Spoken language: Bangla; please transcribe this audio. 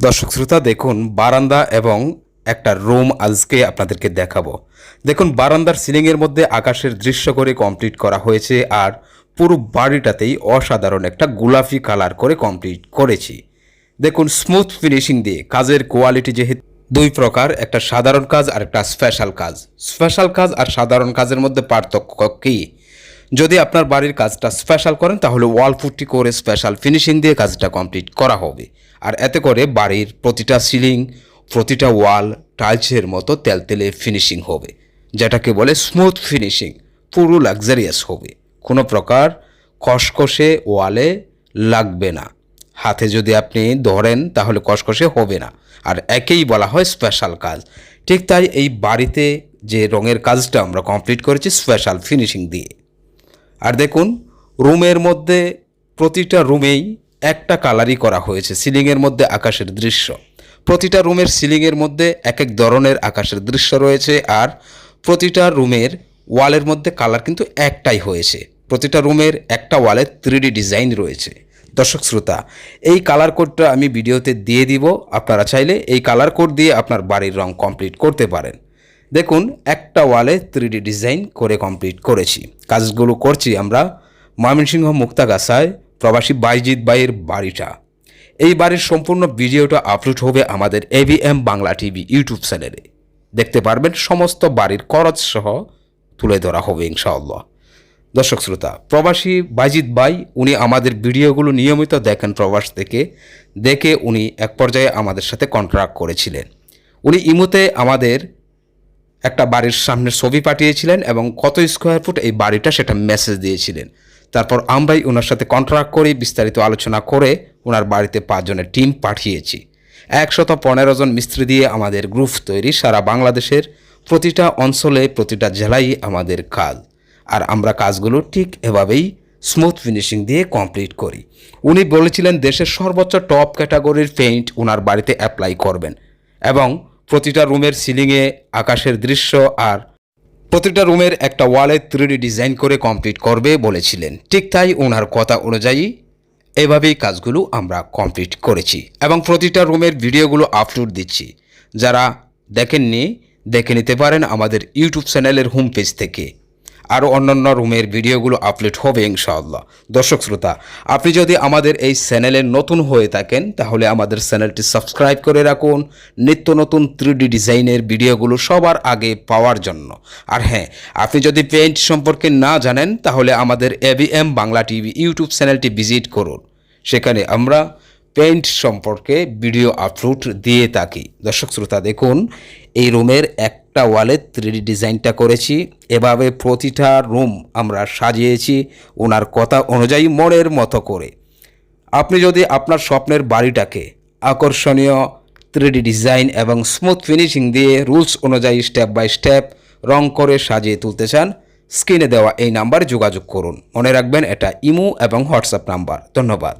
দর্শক শ্রোতা, দেখুন বারান্দা এবং একটা রুম আজকে আপনাদেরকে দেখাবো। দেখুন, বারান্দার সিলিংয়ের মধ্যে আকাশের দৃশ্য করে কমপ্লিট করা হয়েছে আর পুরো বাড়িটাতেই অসাধারণ একটা গোলাপি কালার করে কমপ্লিট করেছি। দেখুন স্মুথ ফিনিশিং দিয়ে কাজের কোয়ালিটি যেহেতু দুই প্রকার, একটা সাধারণ কাজ আর একটা স্পেশাল কাজ। স্পেশাল কাজ আর সাধারণ কাজের মধ্যে পার্থক্য কী? যদি আপনার বাড়ির কাজটা স্পেশাল করেন, তাহলে ওয়াল ফুটটি করে স্পেশাল ফিনিশিং দিয়ে কাজটা কমপ্লিট করা হবে। আর এতে করে বাড়ির প্রতিটা সিলিং প্রতিটা ওয়াল টাইলসের মতো তেলতেলে ফিনিশিং হবে, যেটাকে বলে স্মুথ ফিনিশিং পুরো লাক্সারিয়াস হবে। কোনো প্রকার কষকষে ওয়ালে লাগবে না। হাতে যদি আপনি ধরেন, তাহলে কষকষে হবে না। আর একেই বলা হয় স্পেশাল কাজ। ঠিক তাই এই বাড়িতে যে রঙের কাজটা আমরা কমপ্লিট করেছি স্পেশাল ফিনিশিং দিয়ে। আর দেখুন, রুমের মধ্যে প্রতিটা রুমেই একটা কালারই করা হয়েছে, সিলিংয়ের মধ্যে আকাশের দৃশ্য। প্রতিটা রুমের সিলিংয়ের মধ্যে এক এক ধরনের আকাশের দৃশ্য রয়েছে আর প্রতিটা রুমের ওয়ালের মধ্যে কালার কিন্তু একটাই হয়েছে। প্রতিটা রুমের একটা ওয়ালে থ্রিডি ডিজাইন রয়েছে। দর্শক, শ্রোতা, এই কালার কোডটা আমি ভিডিওতে দিয়ে দিব। আপনারা চাইলে এই কালার কোড দিয়ে আপনার বাড়ির রং কমপ্লিট করতে পারেন। দেখুন, একটা ওয়ালে থ্রিডি ডিজাইন করে কমপ্লিট করেছি। কাজগুলো করছি আমরা ময়মনসিংহ মুক্তাগাছায় প্রবাসী বাইজিৎ বাইয়ের বাড়িটা। এই বাড়ির সম্পূর্ণ ভিডিওটা আপলোড হবে আমাদের এভিএম বাংলা টিভি ইউটিউব চ্যানেলে। দেখতে পারবেন, সমস্ত বাড়ির খরচ সহ তুলে ধরা হবে ইনশাআল্লাহ। দর্শক শ্রোতা, প্রবাসী বাইজিৎ ভাই, উনি আমাদের ভিডিওগুলো নিয়মিত দেখেন প্রবাস থেকে। দেখে উনি এক পর্যায়ে আমাদের সাথে কন্ট্রাক্ট করেছিলেন। উনি ইমুতে আমাদের একটা বাড়ির সামনে ছবি পাঠিয়েছিলেন এবং কত স্কোয়ার ফুট এই বাড়িটা সেটা মেসেজ দিয়েছিলেন। তারপর আমরাই ওনার সাথে কন্ট্রাক্ট করে, বিস্তারিত আলোচনা করে ওনার বাড়িতে পাঁচজনের টিম পাঠিয়েছি। একশত পনেরো জন মিস্ত্রি দিয়ে আমাদের গ্রুপ তৈরি সারা বাংলাদেশের প্রতিটা অঞ্চলে, প্রতিটা জেলায় আমাদের কাজ। আর আমরা কাজগুলো ঠিক এভাবেই স্মুথ ফিনিশিং দিয়ে কমপ্লিট করি। উনি বলেছিলেন, দেশের সর্বোচ্চ টপ ক্যাটাগরির পেইন্ট ওনার বাড়িতে অ্যাপ্লাই করবেন এবং প্রতিটা রুমের সিলিংয়ে আকাশের দৃশ্য আর প্রতিটা রুমের একটা ওয়ালে থ্রিডি ডিজাইন করে কমপ্লিট করবে বলেছিলেন। ঠিক তাই ওনার কথা অনুযায়ী এভাবেই কাজগুলো আমরা কমপ্লিট করেছি এবং প্রতিটা রুমের ভিডিওগুলো আপলোড দিচ্ছি। যারা দেখেননি, দেখে নিতে পারেন আমাদের ইউটিউব চ্যানেলের হোম পেজ থেকে। আরও অন্যান্য রুমের ভিডিওগুলো আপলোড হবে ইনশাআল্লাহ। দর্শক শ্রোতা, আপনি যদি আমাদের এই চ্যানেলে নতুন হয়ে থাকেন, তাহলে আমাদের চ্যানেলটি সাবস্ক্রাইব করে রাখুন। নিত্য নতুন থ্রিডি ডিজাইনের ভিডিওগুলো সবার আগে পাওয়ার জন্য। আর হ্যাঁ আপনি যদি পেইন্ট সম্পর্কে না জানেন, তাহলে আমাদের এবিএম বাংলা টিভি ইউটিউব চ্যানেলটি ভিজিট করুন। সেখানে আমরা পেইন্ট সম্পর্কে ভিডিও আপলোড দিয়ে থাকি। দর্শক শ্রোতা, দেখুন, এই রুমের একটা ওয়ালে থ্রিডি ডিজাইনটা করেছি। এভাবে প্রতিটা রুম আমরা সাজিয়েছি ওনার কথা অনুযায়ী মনের মতো করে। আপনি যদি আপনার স্বপ্নের বাড়িটাকে আকর্ষণীয় থ্রিডি ডিজাইন এবং স্মুথ ফিনিশিং দিয়ে রুলস অনুযায়ী স্টেপ বাই স্টেপ রং করে সাজিয়ে তুলতে চান স্ক্রিনে দেওয়া এই নাম্বারে যোগাযোগ করুন। মনে রাখবেন এটা ইমো এবং হোয়াটসঅ্যাপ নাম্বার ধন্যবাদ।